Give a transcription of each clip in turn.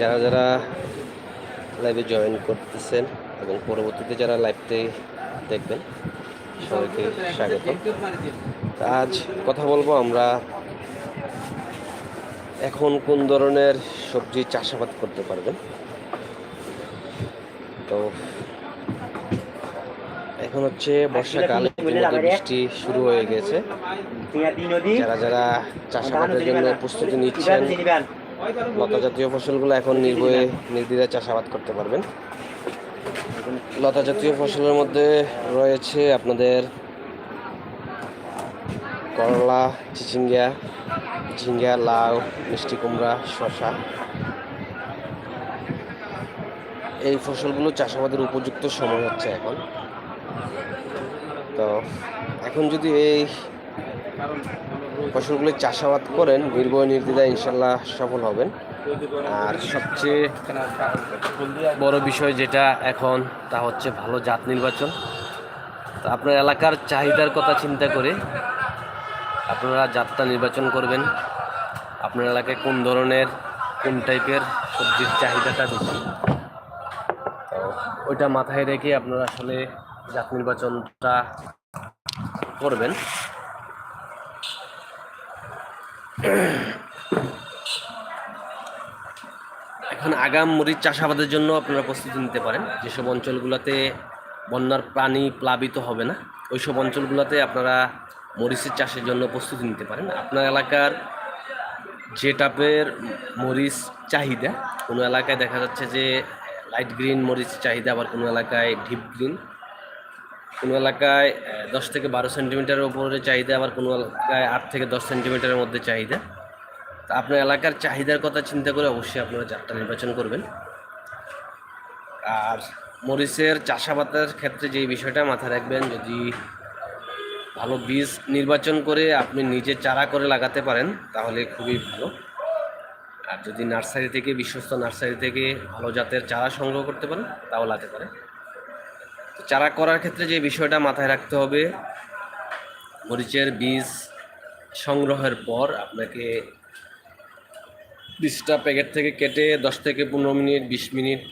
যারা যারা লাইভে জয়েন করতেছেন এবং পরবর্তীতে যারা লাইভতে দেখবেন, সবাইকে স্বাগত। আজ কথা বলব আমরা এখন কোন ধরনের সবজি চাষাবাদ করতে পারবেন। তো এখন হচ্ছে বর্ষাকাল বৃষ্টি শুরু হয়ে গেছে। যারা যারা চাষাবাদের জন্য প্রস্তুতি নিচ্ছেন লতা জাতীয় ফসলগুলো এখন নির্ভয়ে নির্দ্বিধায় চাষাবাদ করতে পারবেন। লতা জাতীয় ফসলের মধ্যে রয়েছে আপনাদের করলা, চিচিঙ্গা, ঝিঙ্গা, লাউ, মিষ্টি কুমড়া, শসা। এই ফসলগুলো চাষাবাদের উপযুক্ত সময় হচ্ছে এখন। তো এখন যদি এই ফসলগুলো চাষাবাদ করেন নির্ভয় নির্দ্বিধায় ইনশাল্লাহ সফল হবেন। আর সবচেয়ে বড় বিষয় যেটা এখন, তা হচ্ছে ভালো জাত নির্বাচন। তো আপনার এলাকার চাহিদার কথা চিন্তা করে আপনারা জাতটা নির্বাচন করবেন। আপনার এলাকায় কোন ধরনের, কোন টাইপের সবজির চাহিদাটা বেশি? ওইটা মাথায় রেখে আপনারা আসলে জাত নির্বাচনটা করবেন। এখন আগাম মরিচ চাষাবাদের জন্য আপনারা প্রস্তুতি নিতে পারেন। যেসব অঞ্চলগুলোতে বন্যার পানি প্লাবিত হবে না, ওইসব অঞ্চলগুলোতে আপনারা মরিচের চাষের জন্য প্রস্তুতি নিতে পারেন। আপনার এলাকার যে টাইপের মরিচ চাহিদা, কোনো এলাকায় দেখা যাচ্ছে যে লাইট গ্রিন মরিচ চাহিদা, আবার কোনো এলাকায় ডিপ গ্রিন কোনো এলাকায় দশ থেকে বারো সেন্টিমিটারের উপরে চাহিদা, আবার কোনো এলাকায় আট থেকে দশ সেন্টিমিটারের মধ্যে চাহিদা। তা আপনার এলাকার চাহিদার কথা চিন্তা করে অবশ্যই আপনারা জাতটা নির্বাচন করবেন। আর মরিচের চাষাবাদের ক্ষেত্রে যে বিষয়টা মাথায় রাখবেন, যদি ভালো বীজ নির্বাচন করে আপনি নিজে চারা করে লাগাতে পারেন, তাহলে খুবই ভালো। আর যদি নার্সারি থেকে, বিশ্বস্ত নার্সারি থেকে ভালো জাতের চারা সংগ্রহ করতে পারেন, তাও লাগাতে পারে তো চারা করার ক্ষেত্রে যে বিষয়টা মাথায় রাখতে হবে, মরিচের বীজ সংগ্রহের পর আপনাকে বীজটা প্যাকেট থেকে কেটে দশ থেকে পনেরো মিনিট, বিশ মিনিট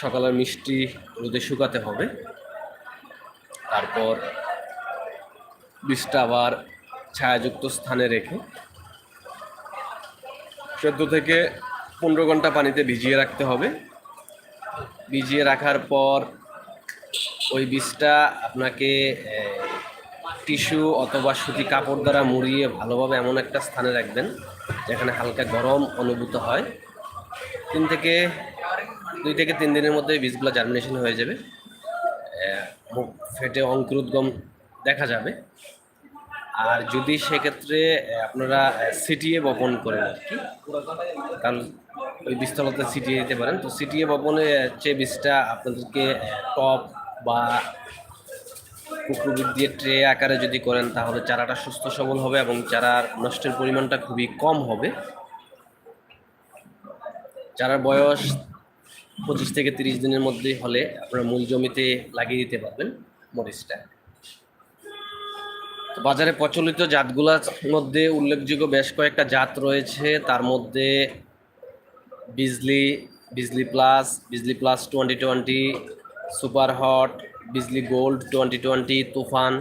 সকালের মিষ্টি রোদে শুকাতে হবে। তারপর বীজটা আবার ছায়াযুক্ত স্থানে রেখে চোদ্দ থেকে পনেরো ঘণ্টা পানিতে ভিজিয়ে রাখতে হবে। ভিজিয়ে রাখার পর ওই বীজটা আপনাকে টিস্যু অথবা সুতি কাপড় দ্বারা মুড়িয়ে ভালোভাবে এমন একটা স্থানে রাখবেন, যেখানে হালকা গরম অনুভূত হয়। তিন থেকে, দুই থেকে তিন দিনের মধ্যে বীজগুলো জার্মিনেশন হয়ে যাবে। মুখ ফেটে অঙ্কুরোদ্গম দেখা যাবে। আর যদি সেক্ষেত্রে আপনারা সিটিএ বপন করেন আর কি তাহলে ওই বীজতলাতে সিটিয়ে দিতে পারেন। তো সিটিএ বপনে হচ্ছে বীজটা আপনাদেরকে টপ বা কুকুরবিদ দিয়ে ট্রে আকারে যদি করেন, তাহলে চারাটা সুস্থ সবল হবে এবং চারার নষ্টের পরিমাণটা খুবই কম হবে। চারার বয়স পঁচিশ থেকে তিরিশ দিনের মধ্যে হলে আপনারা মূল জমিতে লাগিয়ে দিতে পারবেন মরিচটা। বাজারে প্রচলিত জাতগুলোর মধ্যে উল্লেখযোগ্য বেশ কয়েকটা জাত রয়েছে। তার মধ্যে Bijli Bijli plus Bijli plus twenty twenty super hot, Bijli gold, twenty twenty, Tufan,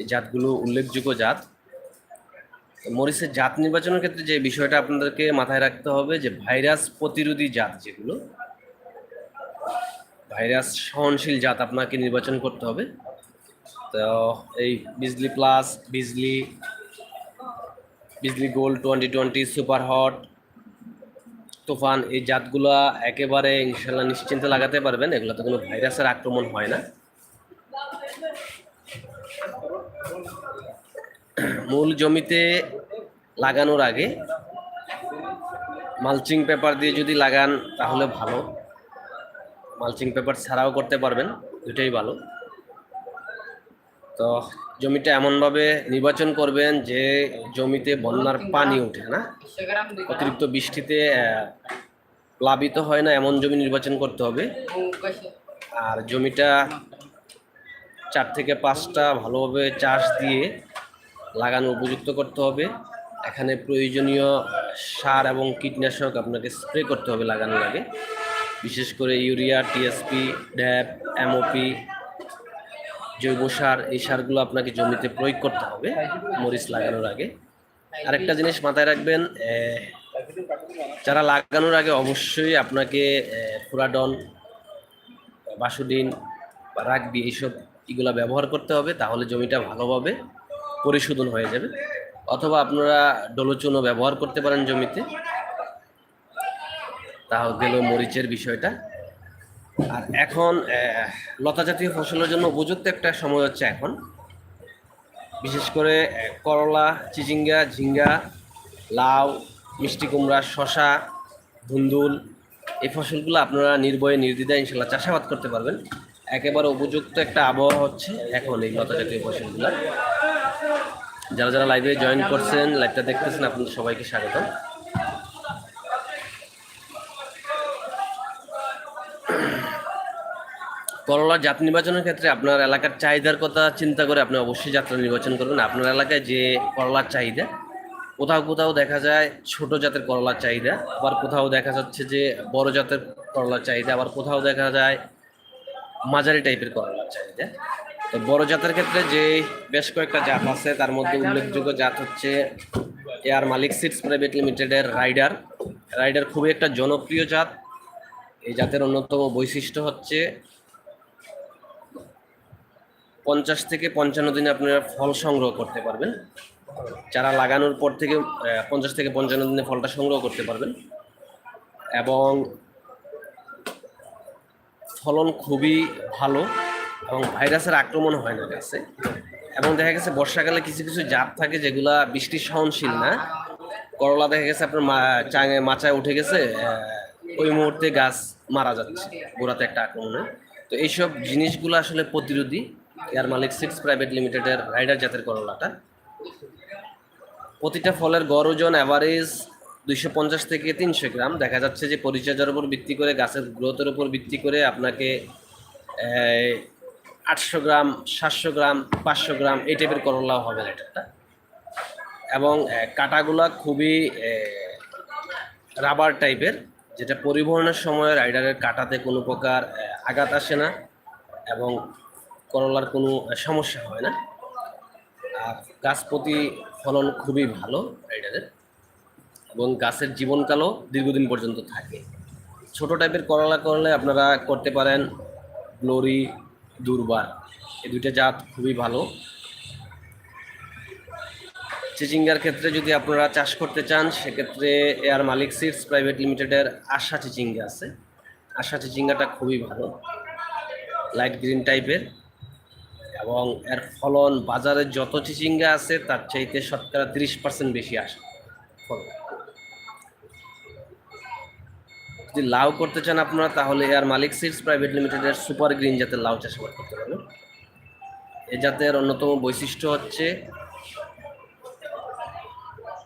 এই জাতগুলো উল্লেখযোগ্য জাত। মরিচের জাত নির্বাচনের ক্ষেত্রে যে বিষয়টা আপনাদেরকে মাথায় রাখতে হবে, যে ভাইরাস প্রতিরোধী জাত যেগুলো, ভাইরাস সহনশীল জাত আপনাকে নির্বাচন করতে হবে। তো এই Bijli plus, Bijli Bijli gold, twenty twenty, super hot Tufan এই জাতগুলো একেবারে ইনশাল্লাহ নিশ্চিন্তে লাগাতে পারবেন। এগুলোতে কোনো ভাইরাসের আক্রমণ হয় না। মূল জমিতে লাগানোর আগে মালচিং পেপার দিয়ে যদি লাগান তাহলে ভালো। মালচিং পেপার ছাড়াও করতে পারবেন দুটাই ভালো। তো জমিটা এমনভাবে নির্বাচন করবেন যে জমিতে বন্যার পানি ওঠে না? অতিরিক্ত বৃষ্টিতে প্লাবিত হয় না, এমন জমি নির্বাচন করতে হবে। আর জমিটা চার থেকে পাঁচটা ভালোভাবে চাষ দিয়ে লাগানো উপযুক্ত করতে হবে। এখানে প্রয়োজনীয় সার এবং কীটনাশক আপনাকে স্প্রে করতে হবে লাগানোর আগে। বিশেষ করে ইউরিয়া, টিএসপি, ড্যাপ, এমওপি জৈব সার, এই সারগুলো আপনাকে জমিতে প্রয়োগ করতে হবে, মরিচ লাগানোর আগে। আরেকটা জিনিস মাথায় রাখবেন যারা লাগানোর আগে অবশ্যই আপনাকে ফুরাডন, বাসুডিন বা রাগবি এইসব এগুলো ব্যবহার করতে হবে, তাহলে জমিটা ভালোভাবে পরিশোধন হয়ে যাবে। অথবা আপনারা ডলোচুনও ব্যবহার করতে পারেন জমিতে। তাও গেল মরিচের বিষয়টা। আর এখন লতা জাতীয় ফসলের জন্য উপযুক্ত একটা সময় হচ্ছে এখন। বিশেষ করে করলা, চিচিঙ্গা, ঝিঙ্গা, লাউ, মিষ্টি কুমড়া শশা ধুন্দুল এই ফসলগুলো আপনারা নির্ভয়ে, নির্দ্বিধায় ইনশাল্লাহ চাষাবাদ করতে পারবেন। একেবারে উপযুক্ত একটা আবহাওয়া হচ্ছে এখন এই লতা জাতীয় ফসলগুলো। যারা যারা লাইভে জয়েন করছেন লাইভটা দেখতেছেন, আপনাদের সবাইকে স্বাগতম। করলার জাত নির্বাচনের ক্ষেত্রে আপনার এলাকার চাহিদার কথা চিন্তা করে আপনি অবশ্যই যাত্রা নির্বাচন করবেন। আপনার এলাকায় যে করলার চাহিদা, কোথাও কোথাও দেখা যায় ছোট জাতের করলার চাহিদা, আবার কোথাও দেখা যাচ্ছে যে বড় জাতের করলার চাহিদা, আবার কোথাও দেখা যায় মাঝারি টাইপের করলার চাহিদা। তো বড় জাতের ক্ষেত্রে যে বেশ কয়েকটা জাত আছে, তার মধ্যে উল্লেখযোগ্য জাত হচ্ছে এয়ার মালিক সিটস প্রাইভেট লিমিটেডের রাইডার। রাইডার খুবই একটা জনপ্রিয় জাত। এই জাতের অন্যতম বৈশিষ্ট্য হচ্ছে পঞ্চাশ থেকে পঞ্চান্ন দিনে আপনারা ফল সংগ্রহ করতে পারবেন। চারা লাগানোর পর থেকে পঞ্চাশ থেকে পঞ্চান্ন দিনে ফলটা সংগ্রহ করতে পারবেন। এবং ফলন খুবই ভালো এবং ভাইরাসের আক্রমণ হয় না গাছে। এবং দেখা গেছে, বর্ষাকালে কিছু কিছু জাত থাকে যেগুলা বৃষ্টি সহনশীল না। করলা দেখা গেছে আপনার মা- চাঙে, মাচায় উঠে গেছে ওই মুহূর্তে গাছ মারা যাচ্ছে, গোড়াতে একটা আক্রমণে। তো এইসব জিনিসগুলো আসলে প্রতিরোধী এয়ার মালিক সিক্স প্রাইভেট লিমিটেডের রাইডার জাতের করলাটা প্রতিটা ফলের গড় ওজন অ্যাভারেজ দুইশো পঞ্চাশ থেকে তিনশো গ্রাম। দেখা যাচ্ছে যে পরিচর্যার উপর ভিত্তি করে, গাছের গ্রোথের উপর ভিত্তি করে আপনাকে আটশো গ্রাম, সাতশো গ্রাম, পাঁচশো গ্রাম এই টাইপের করলাও হবে এটা এবং কাটাগুলা খুবই রাবার টাইপের যেটা পরিবহনের সময় রাইডারের কাটাতে কোনো প্রকার আঘাত আসে না। এবং করলার কোনো সমস্যা হয় না। আর গাছ প্রতি ফলন খুবই ভালো রাইডারের এবং গাছের জীবনকালও দীর্ঘদিন পর্যন্ত থাকে। ছোট টাইপের করলা করলে আপনারা করতে পারেন গ্লোরি দুর্বার। এই দুইটা জাত খুবই ভালো। চিচিঙ্গার ক্ষেত্রে যদি আপনারা চাষ করতে চান, সেক্ষেত্রে এয়ার মালিক সিডস প্রাইভেট লিমিটেডের আশা চিচিঙ্গা আছে। আশা চিচিঙ্গাটা খুবই ভালো। লাইট গ্রিন টাইপের এবং এর ফলন বাজারে যত চিচিঙ্গা আছে, তার চাইতে শতকরা তিরিশ পার্সেন্ট বেশি আসে। যদি লাউ করতে চান আপনারা, তাহলে এয়ার মালিক সিডস প্রাইভেট লিমিটেডের সুপার গ্রিন জাতের লাউ চাষাবাদ করতে পারবেন। এ জাতের অন্যতম বৈশিষ্ট্য হচ্ছে,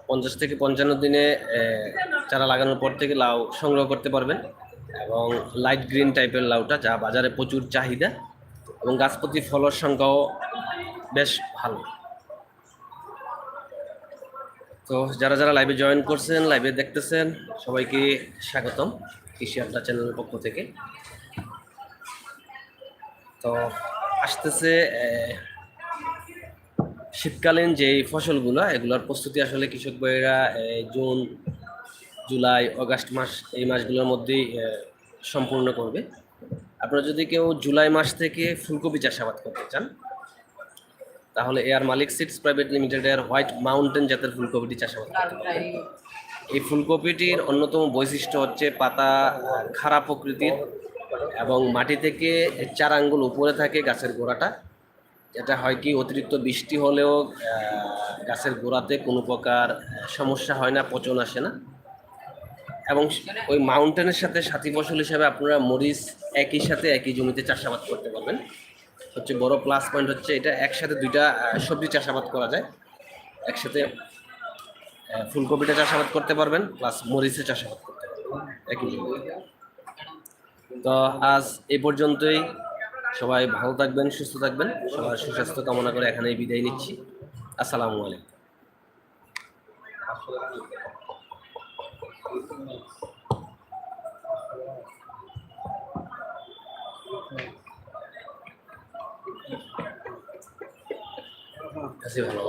পঞ্চাশ থেকে পঞ্চান্ন দিনে চারা লাগানোর পর থেকে লাউ সংগ্রহ করতে পারবেন। এবং লাইট গ্রিন টাইপের লাউটা, যা বাজারে প্রচুর চাহিদা এবং গাছপতি ফলের সংখ্যাও বেশ ভালো। তো যারা যারা লাইভে জয়েন করছেন লাইভে দেখতেছেন, সবাইকে স্বাগতম কৃষি আড্ডা চ্যানেলের পক্ষ থেকে। তো আসতেছে শীতকালীন যে ফসলগুলো, এগুলোর প্রস্তুতি আসলে কৃষক ভাইয়েরা জুন, জুলাই, অগাস্ট মাস, এই মাসগুলোর মধ্যেই সম্পূর্ণ করবে। আপনারা যদি কেউ জুলাই মাস থেকে ফুলকপি চাষাবাদ করতে চান তাহলে Air Malik seeds private limited এর হোয়াইট মাউন্টেন জাতের ফুলকপিটি চাষাবাদ এই ফুলকপিটির অন্যতম বৈশিষ্ট্য হচ্ছে পাতা খাড়া প্রকৃতির এবং মাটি থেকে চার আঙ্গুল উপরে থাকে গাছের গোড়াটা। যেটা হয় কি অতিরিক্ত বৃষ্টি হলেও গাছের গোড়াতে কোনো প্রকার সমস্যা হয় না পচন আসে না। এবং ওই মাউন্টেনের সাথে সাথী ফসল হিসাবে আপনারা মরিচ একই সাথে একই জমিতে চাষাবাদ করতে পারবেন। হচ্ছে বড় প্লাস পয়েন্ট হচ্ছে এটা একসাথে দুইটা সবজি চাষাবাদ করা যায়। একসাথে ফুলকপিটা চাষাবাদ করতে পারবেন প্লাস মরিচে চাষাবাদ করতে পারবেন। একই জমিতে। তো আজ এই পর্যন্তই। সবাই ভালো থাকবেন, সুস্থ থাকবেন। সবার সুস্বাস্থ্য কামনা করে এখানেই বিদায় নিচ্ছি। আসসালামু আলাইকুম। কাছে ভালো